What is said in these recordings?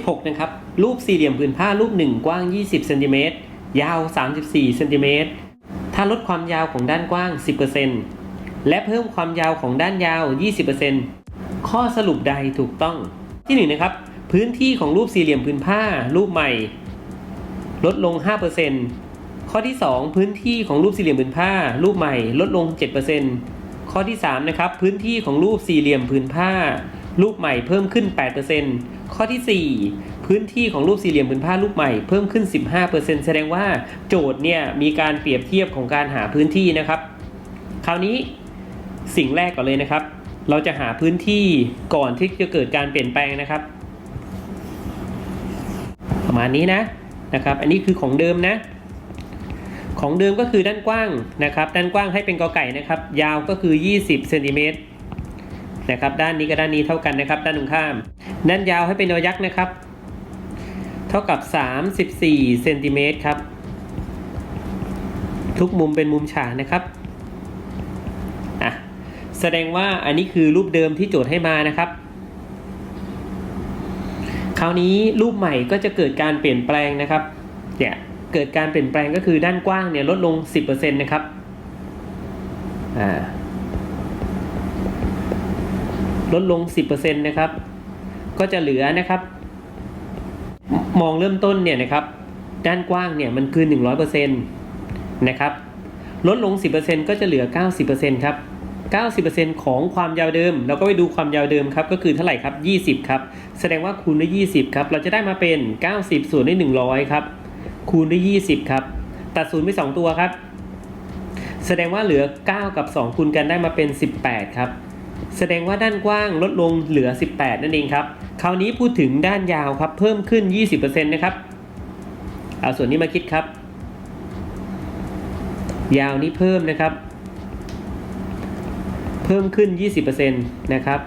16 นะครับ รูปสี่เหลี่ยมผืนผ้ารูปหนึ่งกว้าง 20 เซนติเมตร ยาว 34 เซนติเมตร ถ้าลดความยาวของด้านกว้าง 10%และเพิ่มความยาวของด้านยาว 20%ข้อสรุปใดถูกต้อง ที่หนึ่งนะครับ พื้นที่ของรูปสี่เหลี่ยมผืนผ้ารูปใหม่ ลดลง 5%ข้อที่ 2 พื้นที่ของรูปสี่เหลี่ยมผืนผ้า รูปใหม่ ลดลง 7%ข้อที่ 3 นะครับ พื้นที่ของรูปสี่เหลี่ยมผืนผ้า รูปใหม่เพิ่มขึ้น 8% ข้อที่ 4 พื้นที่ของรูปสี่เหลี่ยมผืนผ้ารูปใหม่เพิ่มขึ้น 15%แสดงว่าโจทย์เนี่ยมีการเปรียบเทียบของการหาพื้นที่นะครับ คราวนี้สิ่งแรกก่อนเลยนะครับ เราจะหาพื้นที่ก่อนที่จะเกิดการเปลี่ยนแปลงนะครับ ประมาณนี้นะนะครับ อันนี้คือของเดิมนะ ของเดิมก็คือด้านกว้างนะครับ ด้านกว้างให้เป็นกอไก่นะครับ ยาวก็คือ 20เซนติเมตร นะครับ ด้านนี้กับด้านนี้เท่ากันนะครับ ด้านตรงข้าม ด้านยาวให้เป็นยอยักษ์นะครับ เท่ากับ 34เซนติเมตรครับ ทุกมุมเป็นมุมฉากนะครับอะแสดงว่าอันนี้คือรูปเดิมที่โจทย์ให้มานะครับ คราวนี้รูปใหม่ก็จะเกิดการเปลี่ยนแปลงนะครับเนี่ยเกิดการเปลี่ยนแปลงก็คือด้านกว้างเนี่ยลดลง 10%นะครับอ่า ลดลง 10%นะครับ ก็จะเหลือนะครับ มองเริ่มต้นเนี่ยนะครับ ด้านกว้างเนี่ยมันคือ 100%นะครับ ลดลง 10%ก็จะเหลือ 90%ครับ90%ของความยาวเดิม เราก็ไปดูความยาวเดิมครับ ก็คือเท่าไหร่ครับ 20 ครับ แสดงว่าคูณด้วย 20 ครับ เราจะได้มาเป็น 90 ส่วนด้วย 100 ครับ คูณด้วย 20 ครับ ตัดศูนย์ไป 2 ตัวครับ แสดงว่าเหลือ 9 กับ 2 คูณกันได้มาเป็น 18 ครับ แสดงว่าด้านกว้างลดลงเหลือ 18 นั่นเองครับ คราวนี้พูดถึงด้านยาวครับ เพิ่มขึ้น 20%นะครับ เอาส่วนนี้มาคิดครับ ยาวนี้เพิ่มนะครับ เพิ่มขึ้น 20%นะครับ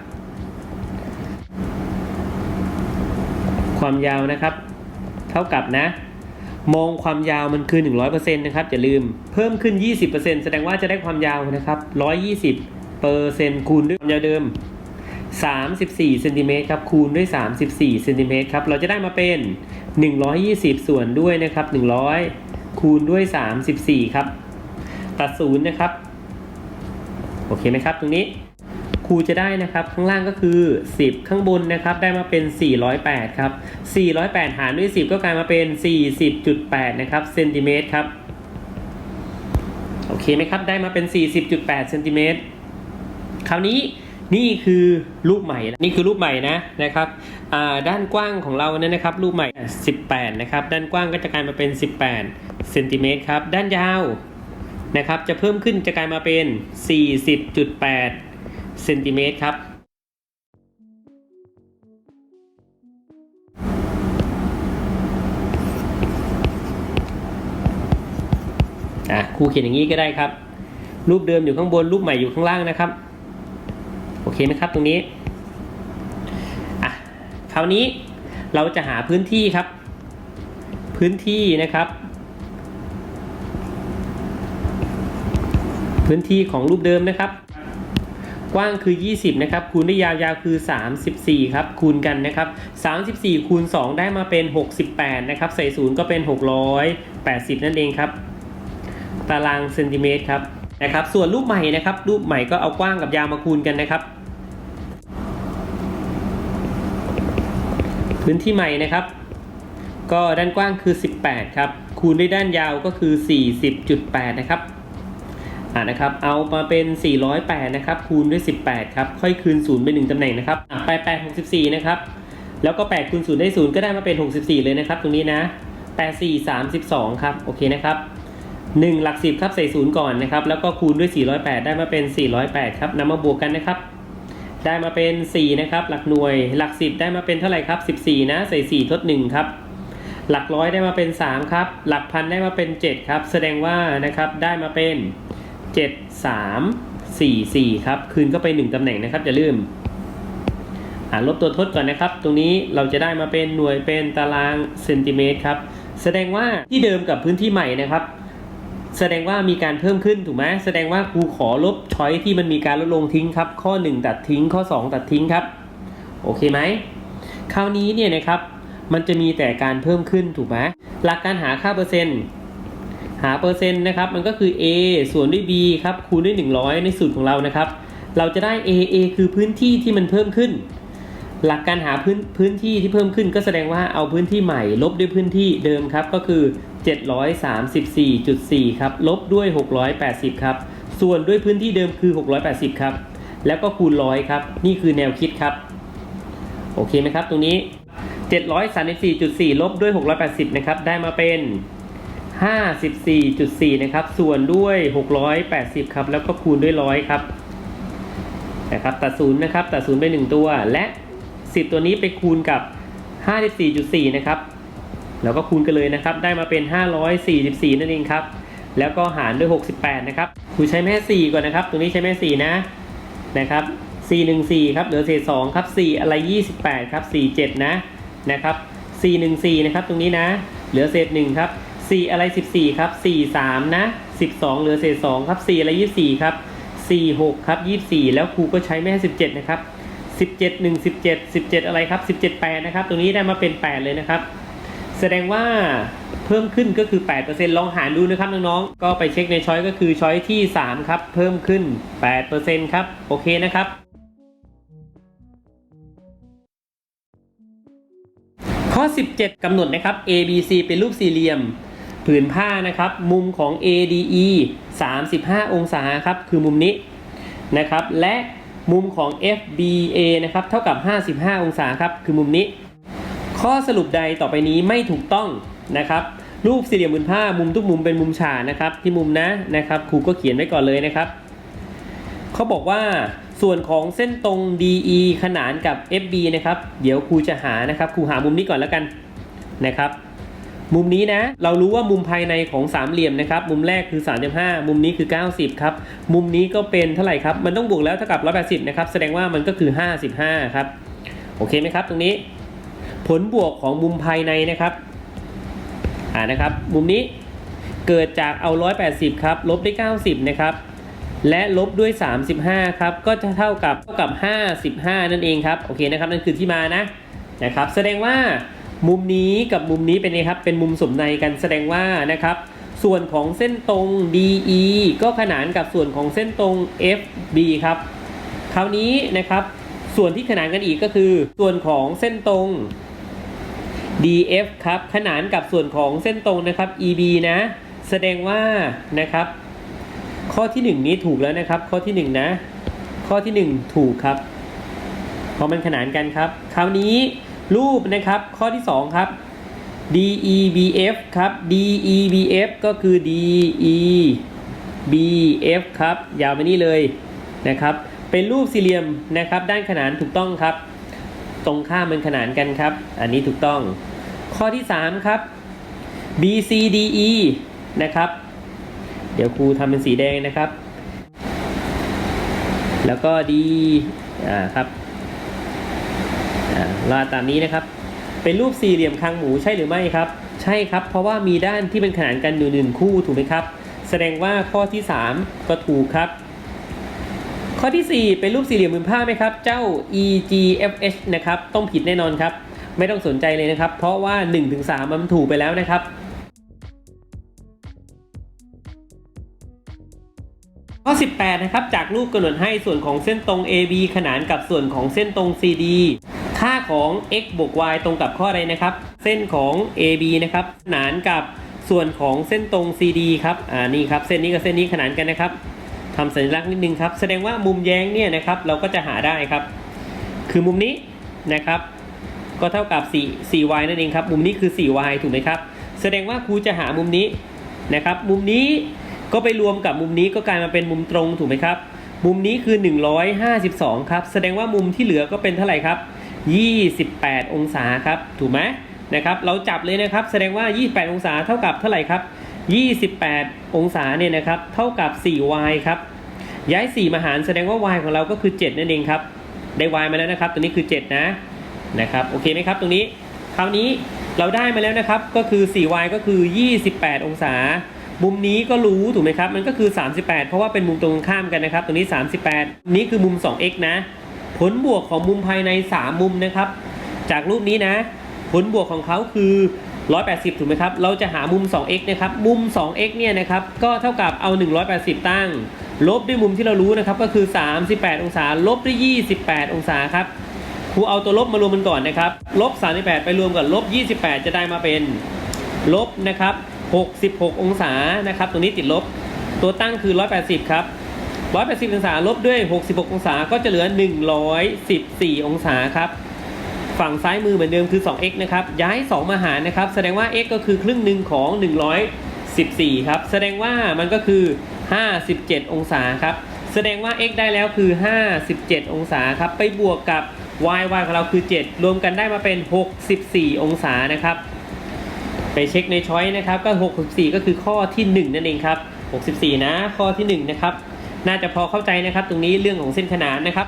ความยาวนะครับ เท่ากับนะ มองความยาวมันคือ 100%นะครับอย่าลืม เพิ่มขึ้น 20%แสดงว่าจะได้ความยาวนะครับ 120 ปอร์เซ็นต์คูณด้วยความยาวเดิม 34เซนติเมตรครับคูณด้วย 34เซนติเมตรครับเราจะได้มาเป็น 120 ส่วนด้วยนะครับ 100 คูณด้วย 34 ครับ ตัดศูนย์นะครับ โอเคไหมครับตรงนี้ครูจะได้นะครับข้างล่างก็คือ 10 ข้างบนนะครับได้มาเป็น 408 ครับ 408 หารด้วย 10 ก็กลายมาเป็น 40.8 นะครับเซนติเมตรครับ โอเคไหมครับ ได้มาเป็น 40.8เซนติเมตร คราวนี้นี่คือรูปใหม่ นี่คือรูปใหม่นะนะครับด้านกว้างของเราเนี่ยนะครับ รูปใหม่ 18 นะครับ ด้านกว้างก็จะกลายมาเป็น 18เซนติเมตรครับ ด้านยาวนะครับ จะเพิ่มขึ้นจะกลายมาเป็น 40.8เซนติเมตรครับ อะครูเขียนอย่างนี้ก็ได้ครับ รูปเดิมอยู่ข้างบน รูปใหม่อยู่ข้างล่างนะครับ เคไหมครับตรงนี้อะคราวนี้เราจะหาพื้นที่ครับ พื้นที่นะครับ พื้นที่ของรูปเดิมนะครับ กว้างคือ 20 นะครับ คูณด้วยยาวยาวคือ 34 ครับ คูณกันนะครับ 34 คูณ 2 ได้มาเป็น 68 นะครับ ใส่ศูนย์ก็เป็น 680 นั่นเองครับ ตารางเซนติเมตรครับนะครับ ส่วนรูปใหม่นะครับ รูปใหม่ก็เอากว้างกับยาวมาคูณกันนะครับ พื้นที่ใหม่นะครับ ก็ด้านกว้างคือ 18 ครับ คูณด้วยด้านยาวก็คือ 40.8 นะครับอ่านะครับ เอามาเป็น 408 นะครับ คูณด้วย 18 ครับ ค่อยคืน0ไป1ตำแหน่งนะครับอะไป8 64 นะครับ แล้วก็8คูณ0ได้ 0 ก็ได้มาเป็น 64 เลยนะครับ ตรงนี้นะ 8 4 32 ครับ โอเคนะครับ1หลัก10ครับใส่0ก่อนนะครับ แล้วก็คูณด้วย 408 ได้มาเป็น 408 ครับนำมาบวกกันนะครับ ได้มาเป็น 4 นะครับ หลักหน่วย หลัก 10 ได้มาเป็นเท่าไหร่ครับ 14 นะ ใส่ 4 ทด 1 ครับ หลักร้อยได้มาเป็น 3 ครับ หลักพันได้มาเป็น 7 ครับ แสดงว่านะครับได้มาเป็น 7 3 4 4 ครับ คืนเข้าไป 1 ตำแหน่งนะครับอย่าลืมลบตัวทดก่อนนะครับ ตรงนี้เราจะได้มาเป็นหน่วยเป็นตารางเซนติเมตรครับ แสดงว่าที่เดิมกับพื้นที่ใหม่นะครับ แสดงว่ามีการเพิ่มขึ้นถูกไหมแสดงว่าครูขอลบช้อยที่มันมีการลดลงทิ้งครับ ข้อ 1 ตัดทิ้งข้อ 2 ตัดทิ้งครับ โอเคไหมคราวนี้เนี่ยนะครับมันจะมีแต่การเพิ่มขึ้นถูกไหมหลักการหาค่าเปอร์เซ็นต์หาเปอร์เซ็นต์นะครับมันก็คือ a ส่วนด้วย b ครับคูณด้วย 100 ในสูตรของเรานะครับ เราจะได้ a a คือพื้นที่ที่มันเพิ่มขึ้น หลักการหาพื้นพื้นที่ที่เพิ่มขึ้นก็แสดงว่าเอาพื้นที่ใหม่ ลบด้วยพื้นที่เดิมครับก็คือ 734.4 ครับ ลบด้วย 680 ครับ ส่วนด้วยพื้นที่เดิมคือ 680 ครับ แล้วก็คูณร้อยครับ นี่คือแนวคิดครับ โอเคไหมครับ ตรงนี้ 734.4 ลบด้วย 680 นะครับ ได้มาเป็น 54.4 นะครับ ส่วนด้วย 680 ครับ แล้วก็คูณด้วยร้อยครับนะครับตัดศูนย์นะครับตัดศูนย์ไป1ตัวและ 10 ตัวนี้ไปคูณกับ 54.4 นะครับ แล้วก็คูณกันเลยนะครับ ได้มาเป็น 544 นั่นเองครับ แล้วก็หารด้วย 68 นะครับครูใช้แม่ 4 ก่อนนะครับตรงนี้ใช้แม่ 4 นะ นะครับ 414 ครับ เหลือเศษ2ครับ 4 อะไร 28 ครับ 47 นะ นะครับ 414 นะครับ ตรงนี้นะ เหลือเศษ 1 ครับ 4 อะไร 14 ครับ 43 นะ 12 เหลือเศษ 2 ครับ 4 อะไร 24 ครับ 46 ครับ 24 แล้วครูก็ใช้แม่ 17 นะครับ 17 1 17 17 อะไรครับ 17 8 นะครับ ตรงนี้ได้มาเป็น 8 เลยนะครับ แสดงว่าเพิ่มขึ้นก็คือ 8%ลองหารดูนะครับน้องๆ ก็ไปเช็คในช้อยก็คือช้อยที่ 3 ครับ เพิ่มขึ้น 8%ครับ โอเคนะครับ ข้อ 17 กำหนดนะครับ A B C เป็นรูปสี่เหลี่ยมผืนผ้านะครับ มุมของ ADE 35 องศาครับ คือมุมนี้นะครับ และ มุมของ FBA นะครับเท่ากับ 55 องศาครับคือมุมนี้ ข้อสรุปใดต่อไปนี้ไม่ถูกต้องนะครับรูปสี่เหลี่ยมผืนผ้ามุมทุกมุมเป็นมุมฉากนะครับที่มุมนะนะครับครูก็เขียนไว้ก่อนเลยนะครับเขาบอกว่าส่วนของเส้นตรง DE ขนานกับ FB นะครับ เดี๋ยวครูจะหานะครับ ครูหามุมนี้ก่อนแล้วกันนะครับ มุมนี้นะ เรารู้ว่ามุมภายในของสามเหลี่ยมนะครับ มุมแรกคือ 35 มุมนี้คือ 90 ครับ มุมนี้ก็เป็นเท่าไหร่ครับ มันต้องบวกแล้วเท่ากับ 180 นะครับ แสดงว่ามันก็คือ 55 ครับ โอเคไหมครับ ตรงนี้ ผลบวกของมุมภายในนะครับ อ่านะครับ มุมนี้เกิดจากเอา 180 ครับ ลบด้วย 90 นะครับ และลบด้วย 35 ครับ ก็จะเท่ากับเท่ากับ 55 นั่นเองครับ โอเคนะครับ นั่นคือที่มานะ นะครับ แสดงว่า มุมนี้กับมุมนี้เป็นไงครับ เป็นมุมสมในกันแสดงว่านะครับ ส่วนของเส้นตรง DE ก็ขนานกับส่วนของเส้นตรง FB ครับ คราวนี้นะครับ ส่วนที่ขนานกันอีกก็คือ ส่วนของเส้นตรง DF ครับ ขนานกับส่วนของเส้นตรงนะครับ EB นะ แสดงว่านะครับ ข้อที่ 1 นี้ถูกแล้วนะครับ ข้อที่ 1 นะ ข้อที่ 1 ถูกครับ เพราะมันขนานกันครับ คราวนี้ รูปนะครับข้อที่ 2 ครับ DEBF ครับ DEBF ก็คือ DEBF ครับ ยาวไปนี่เลยนะครับ เป็นรูปสี่เหลี่ยมนะครับ ด้านขนานถูกต้องครับ ตรงข้ามมันขนานกันครับ อันนี้ถูกต้อง ข้อที่ 3 ครับ BCDE นะครับ เดี๋ยวครูทำเป็นสีแดงนะครับ แล้วก็ D อ่าครับ ลาตามนี้นะครับ เป็นรูปสี่เหลี่ยมคางหมูใช่หรือไม่ครับ ใช่ครับ เพราะว่ามีด้านที่เป็นขนานกันอยู่หนึ่งคู่ถูกไหมครับ แสดงว่าข้อที่ 3 ก็ถูกครับ ข้อที่ 4 เป็นรูปสี่เหลี่ยมผืนผ้าไหมครับ เจ้า EGFH นะครับ ต้องผิดแน่นอนครับ ไม่ต้องสนใจเลยนะครับ เพราะว่า 1-3 มันถูกไปแล้วนะครับข้อ 18 นะครับ จากรูปกำหนดให้ส่วนของเส้นตรง AB ขนานกับส่วนของเส้นตรง CD ของ x บวก y ตรงกับข้อใดนะครับ เส้นของ AB นะครับขนานกับส่วนของเส้นตรง CD ครับอ่านี่ครับเส้นนี้กับเส้นนี้ขนานกันนะครับทำสัญลักษณ์นิดนึงครับ แสดงว่ามุมแย้งเนี่ยนะครับเราก็จะหาได้ครับ คือมุมนี้นะครับ ก็เท่ากับ4 4y นั่นเองครับ มุมนี้คือ 4y ถูกไหมครับ แสดงว่าครูจะหามุมนี้นะครับ มุมนี้ก็ไปรวมกับมุมนี้ก็กลายมาเป็นมุมตรงถูกไหมครับ มุมนี้คือ 152 ครับ แสดงว่ามุมที่เหลือก็เป็นเท่าไหร่ครับ 28 องศาครับถูกไหมนะครับเราจับเลยนะครับแสดงว่า 28 องศาเท่ากับเท่าไหร่ครับ 28 องศาเนี่ยนะครับเท่ากับ 4y ครับย้าย 4 มาหารแสดงว่า y ของเราก็คือ 7 นั่นเองครับได้ y มาแล้วนะครับ ตัวนี้คือ 7 นะนะครับโอเคไหมครับตรงนี้คราวนี้เราได้มาแล้วนะครับก็คือ 4y ก็คือ 28 องศา มุมนี้ก็รู้ถูกไหมครับมันก็คือ 38 เพราะว่าเป็นมุมตรงข้ามกันนะครับตรงนี้ 38 นี้คือมุม 2x นะ ผลบวกของมุมภายใน 3 มุมนะครับ จากรูปนี้นะ ผลบวกของเขาคือ 180 ถูกไหมครับ เราจะหามุม 2x นะครับ มุม 2x เนี่ยนะครับ ก็เท่ากับเอา 180 ตั้ง ลบด้วยมุมที่เรารู้นะครับ ก็คือ 38 องศา ลบด้วย 28 องศาครับ ครูเอาตัวลบมารวมกันก่อนนะครับ ลบ 38 ไปรวมกับลบ 28 จะได้มาเป็น ลบนะครับ 66 องศา นะครับ ตรงนี้ติดลบ ตัวตั้งคือ 180 ครับ 180 องศาลบด้วย 66 องศาก็จะเหลือ 114 องศาครับ ฝั่งซ้ายมือเหมือนเดิมคือ 2x นะครับ ย้าย 2 มาหารนะครับ แสดงว่า x ก็คือครึ่งหนึ่งของ 114 ครับ แสดงว่ามันก็คือ 57 องศาครับ แสดงว่า x ได้แล้วคือ 57 องศาครับ ไปบวกกับ y y ของเราคือ 7 รวมกันได้มาเป็น 64 องศานะครับ ไปเช็คในช้อยนะครับ ก็ 64 ก็คือข้อที่ 1 นั่นเองครับ 64 นะ ข้อที่ 1 นะครับ น่าจะพอเข้าใจนะครับ ตรงนี้เรื่องของเส้นขนานนะครับ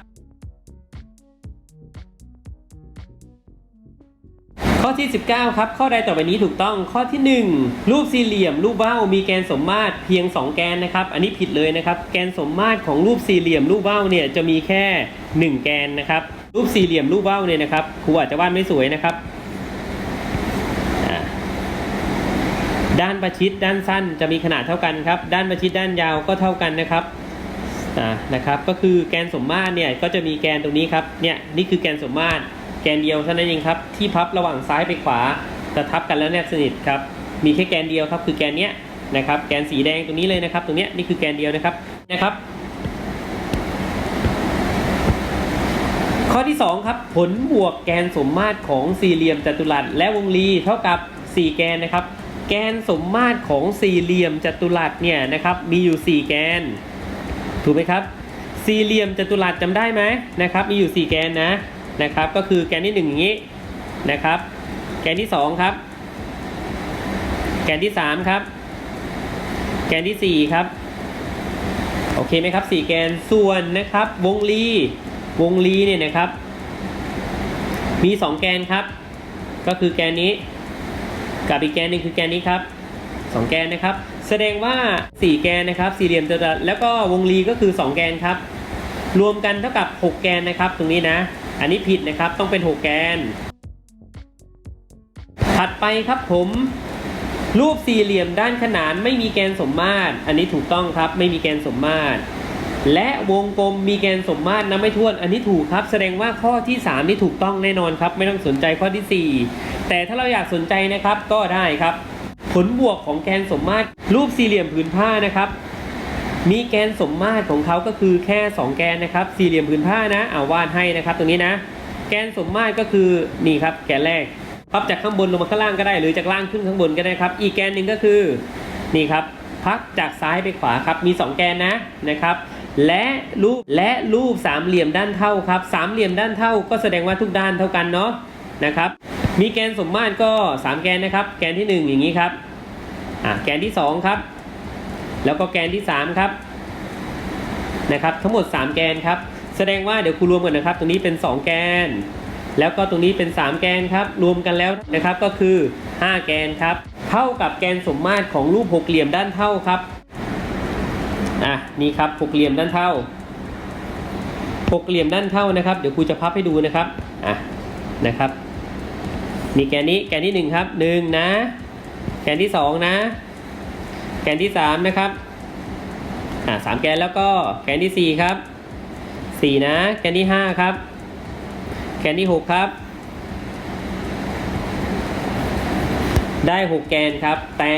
ข้อที่ 19 ครับ ข้อใดต่อไปนี้ถูกต้องข้อที่ 1 รูปสี่เหลี่ยม รูปว่าวมีแกนสมมาตรเพียง 2 แกนนะครับ อันนี้ผิดเลยนะครับ แกนสมมาตรของรูปสี่เหลี่ยม รูปว่าวเนี่ยจะมีแค่ 1 แกนนะครับ รูปสี่เหลี่ยมรูปว่าวเนี่ยนะครับครูอาจจะวาดไม่สวยนะครับด้านประชิดด้านสั้นจะมีขนาดเท่ากันครับ ด้านประชิดด้านยาวก็เท่ากันนะครับ นะครับก็คือแกนสมมาตรเนี่ยก็จะมีแกนตรงนี้ครับเนี่ยนี่คือแกนสมมาตรแกนเดียวเท่านั้นเองครับที่พับระหว่างซ้ายไปขวาจะทับกันแล้วแนบสนิทครับมีแค่แกนเดียวครับคือแกนเนี้ยนะครับแกนสีแดงตรงนี้เลยนะครับ ตรงเนี้ยนี่คือแกนเดียวนะครับนะครับ ข้อที่ 2 ครับ ผลบวกแกนสมมาตรของสี่เหลี่ยมจัตุรัสและวงรีเท่ากับ 4 แกนนะครับ แกนสมมาตรของสี่เหลี่ยมจัตุรัสเนี่ยนะครับมีอยู่ 4 แกน ถูกไหมครับ สี่เหลี่ยมจัตุรัสจำได้ไหมนะครับ มีอยู่ 4 แกนนะนะครับ ก็คือแกนที่1อย่างนี้นะครับ แกนที่ 2 ครับ แกนที่ 3 ครับ แกนทีสี่4 ครับ โอเคไหมครับ4แกนส่วนนะครับ วงรีวงรีเนี่ยนะครับ มี 2 แกนครับ ก็คือแกนนี้ กับอีกแกนหนึ่งคือแกนนี้ครับ 2 แกนนะครับ แสดงว่า 4 แกนนะครับสี่เหลี่ยมจัตุรัสแล้วก็วงรีก็คือ 2 แกนครับ รวมกันเท่ากับ 6 แกนนะครับ ตรงนี้นะ อันนี้ผิดนะครับต้องเป็น 6 แกน ถัดไปครับผม รูปสี่เหลี่ยมด้านขนานไม่มีแกนสมมาตร อันนี้ถูกต้องครับไม่มีแกนสมมาตร และวงกลมมีแกนสมมาตรนะไม่ท้วน อันนี้ถูกครับ แสดงว่าข้อที่ 3 นี่ถูกต้องแน่นอนครับ ไม่ต้องสนใจข้อที่ 4 แต่ถ้าเราอยากสนใจนะครับก็ได้ครับ ผลบวกของแกนสมมาตรรูปสี่เหลี่ยมผืนผ้านะครับ มีแกนสมมาตรของเขาก็คือแค่ 2 แกนนะครับ สี่เหลี่ยมผืนผ้านะเอาวาดให้นะครับ ตรงนี้นะ แกนสมมาตรก็คือนี่ครับ แกนแรกพับจากข้างบนลงมาข้างล่างก็ได้ หรือจากล่างขึ้นข้างบนก็ได้ครับ อีกแกนหนึ่งก็คือนี่ครับพักจากซ้ายไปขวาครับ มี 2 แกนนะนะครับ และรูปและรูปสามเหลี่ยมด้านเท่าครับ สามเหลี่ยมด้านเท่าก็แสดงว่าทุกด้านเท่ากันเนาะนะครับ มีแกนสมมาตรก็ 3 แกนนะครับ แกนที่ 1 อย่างนี้ครับอ่าแกนที่ 2 ครับ แล้วก็แกนที่ 3 ครับนะครับ ทั้งหมด 3 แกนครับ แสดงว่าเดี๋ยวครูรวมกันนะครับ ตรงนี้เป็น 2 แกน แล้วก็ตรงนี้เป็น 3 แกนครับ รวมกันแล้วนะครับก็คือ 5 แกนครับ เท่ากับแกนสมมาตรของรูปหกเหลี่ยมด้านเท่าครับอะนี่ครับหกเหลี่ยมด้านเท่าหกเหลี่ยมด้านเท่านะครับ เดี๋ยวครูจะพับให้ดูนะครับอะนะครับ มีแกนนี้แกนที่หนึ่งครับหนึ่งนะ แกนที่สองนะ แกนที่สามนะครับอะสามแกนแล้วก็แกนที่สี่ครับสี่นะ แกนที่ห้าครับ แกนที่6ครับ ได้ 6 แกนครับ แต่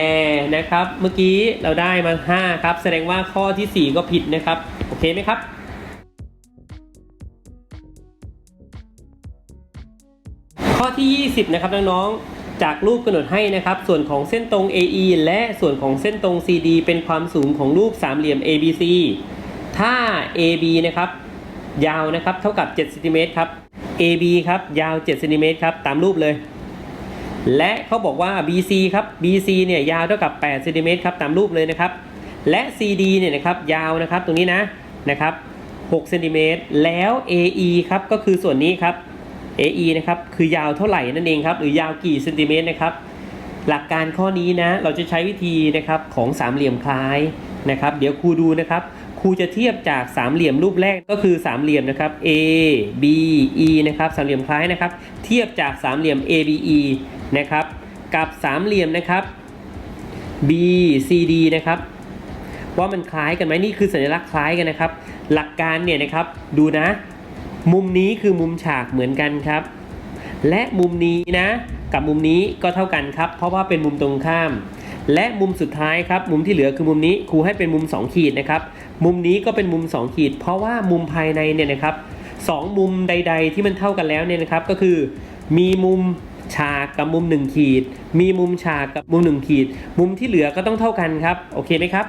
นะครับเมื่อกี้เราได้มา5ครับ แสดงว่าข้อที่ 4 ก็ผิดนะครับ โอเคไหมครับ ที่ 20 นะครับน้องๆ จากรูปกำหนดให้นะครับ ส่วนของเส้นตรง AE และส่วนของเส้นตรง CD เป็นความสูงของรูปสามเหลี่ยม ABC ถ้า AB นะครับ ยาวนะครับเท่ากับ7เซนติเมตรครับ AB ครับยาว7เซนติเมตรครับตามรูปเลย และเขาบอกว่า BC ครับ BC เนี่ยยาวเท่ากับ8เซนติเมตรครับตามรูปเลยนะครับ และ CD เนี่ยนะครับยาวนะครับตรงนี้นะนะครับ6เซนติเมตรแล้ว AE ครับก็คือส่วนนี้ครับ AE นะครับคือยาวเท่าไหร่นั่นเองครับหรือยาวกี่เซนติเมตรนะครับหลักการข้อนี้นะเราจะใช้วิธีนะครับของสามเหลี่ยมคล้ายนะครับเดี๋ยวครูดูนะครับครูจะเทียบจากสามเหลี่ยมรูปแรกก็คือสามเหลี่ยมนะครับ A B E นะครับสามเหลี่ยมคล้ายนะครับเทียบจากสามเหลี่ยม A B E นะครับกับสามเหลี่ยมนะครับ B C D นะครับว่ามันคล้ายกันไหมนี่คือสัญลักษณ์คล้ายกันนะครับ หลักการเนี่ยนะครับดูนะ มุมนี้คือมุมฉากเหมือนกันครับ และมุมนี้นะ กับมุมนี้ก็เท่ากันครับ เพราะว่าเป็นมุมตรงข้าม และมุมสุดท้ายครับ มุมที่เหลือคือมุมนี้ครูให้เป็นมุม 2 ขีดนะครับ มุมนี้ก็เป็นมุม 2 ขีด เพราะว่ามุมภายในเนี่ยนะครับสองมุมใด ๆ ที่มันเท่ากันแล้วเนี่ยนะครับก็คือ มีมุมฉากกับมุม 1 ขีด มีมุมฉากกับมุม 1 ขีด มุมที่เหลือก็ต้องเท่ากันครับ โอเคไหมครับ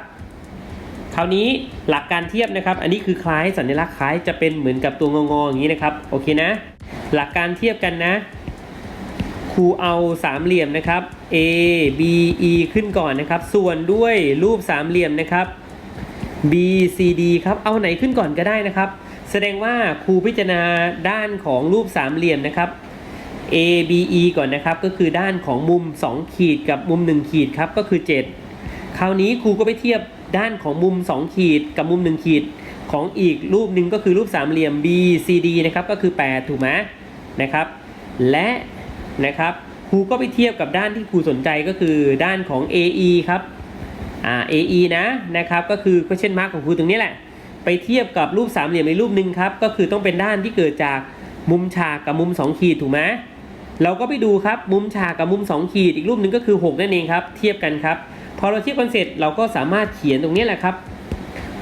คราวนี้หลักการเทียบนะครับ อันนี้คือคล้ายสัญลักษณ์คล้ายจะเป็นเหมือนกับตัวงอๆอย่างนี้นะครับ โอเคนะ หลักการเทียบกันนะ ครูเอาสามเหลี่ยมนะครับ A B E ขึ้นก่อนนะครับ ส่วนด้วยรูปสามเหลี่ยมนะครับ B C D ครับ เอาไหนขึ้นก่อนก็ได้นะครับ แสดงว่าครูพิจารณาด้านของรูปสามเหลี่ยมนะครับ A B E ก่อนนะครับ ก็คือด้านของมุม 2 ขีดกับมุม 1 ขีดครับ ก็คือ 7 คราวนี้ครูก็ไปเทียบ ด้านของมุม 2 ขีดกับมุม 1 ขีดของอีกรูปหนึ่งก็คือรูปสามเหลี่ยม B C D นะครับก็คือ 8 ถูกไหมนะครับ และนะครับครูก็ไปเทียบกับด้านที่ครูสนใจก็คือด้านของ AE ครับอ่า AE นะนะครับก็คือ question mark ของครูตรงนี้แหละ ไปเทียบกับรูปสามเหลี่ยมในรูปหนึ่งครับก็คือต้องเป็นด้านที่เกิดจากมุมฉากกับมุม 2 ขีดถูกไหมเราก็ไปดูครับมุมฉากกับมุม 2 ขีดอีกรูปหนึ่งก็คือ 6 นั่นเองครับ เทียบกันครับ พอเราเทียบกันเสร็จเราก็สามารถเขียนตรงนี้แหละครับ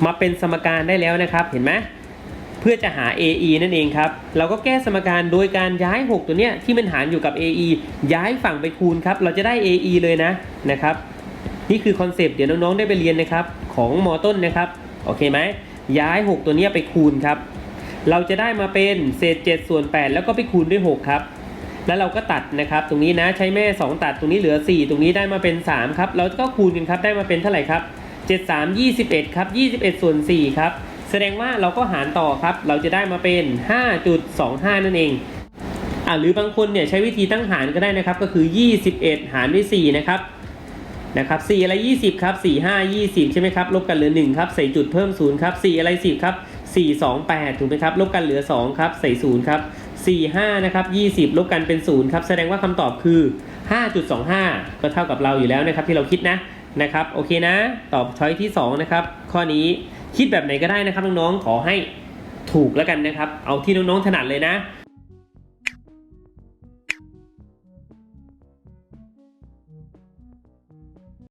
มาเป็นสมการได้แล้วนะครับ เห็นไหมเพื่อจะหา AE นั่นเองครับ เราก็แก้สมการโดยการย้าย 6 ตัวเนี้ยที่มันหารอยู่กับ AE ย้ายฝั่งไปคูณครับ เราจะได้ AE เลยนะนะครับ นี่คือคอนเซปต์เดี๋ยวน้องๆได้ไปเรียนนะครับ ของมอต้นนะครับ โอเคไหมย้าย 6 ตัวเนี้ยไปคูณครับ เราจะได้มาเป็นเศษ 7 ส่วน 8 แล้วก็ไปคูณด้วย 6 ครับ แล้วเราก็ตัดนะครับ ตรงนี้นะใช้แม่ 2 ตัดตรงนี้เหลือ 4 ตรงนี้ได้มาเป็น 3 ครับ เราก็คูณกันครับได้มาเป็นเท่าไหร่ครับ 7 3 21 ครับ 21 ส่วน 4 ครับ แสดงว่าเราก็หารต่อครับ เราจะได้มาเป็น 5.25 นั่นเองอ่าหรือบางคนเนี่ยใช้วิธีตั้งหารก็ได้นะครับ ก็คือ 21 หารด้วย 4 นะครับนะครับ4อะไร 20 ครับ 4 5 20 ใช่ไหมครับ ลบกันเหลือ 1 ครับ ใส่จุดเพิ่ม 0 ครับ 4 อะไร 10 ครับ 4 2 8 ถูกไหมครับ ลบกันเหลือ 2 ครับ ใส่ 0 ครับ 4 5 นะครับ 20 ลบกันเป็น 0 ครับ แสดงว่าคำตอบคือ 5.25 ก็เท่ากับเราอยู่แล้วนะครับที่เราคิดนะนะครับ โอเคนะ ตอบช้อยที่ 2 นะครับ ข้อนี้คิดแบบไหนก็ได้นะครับน้องๆ ขอให้ถูกแล้วกันนะครับ เอาที่น้องๆถนัดเลยนะ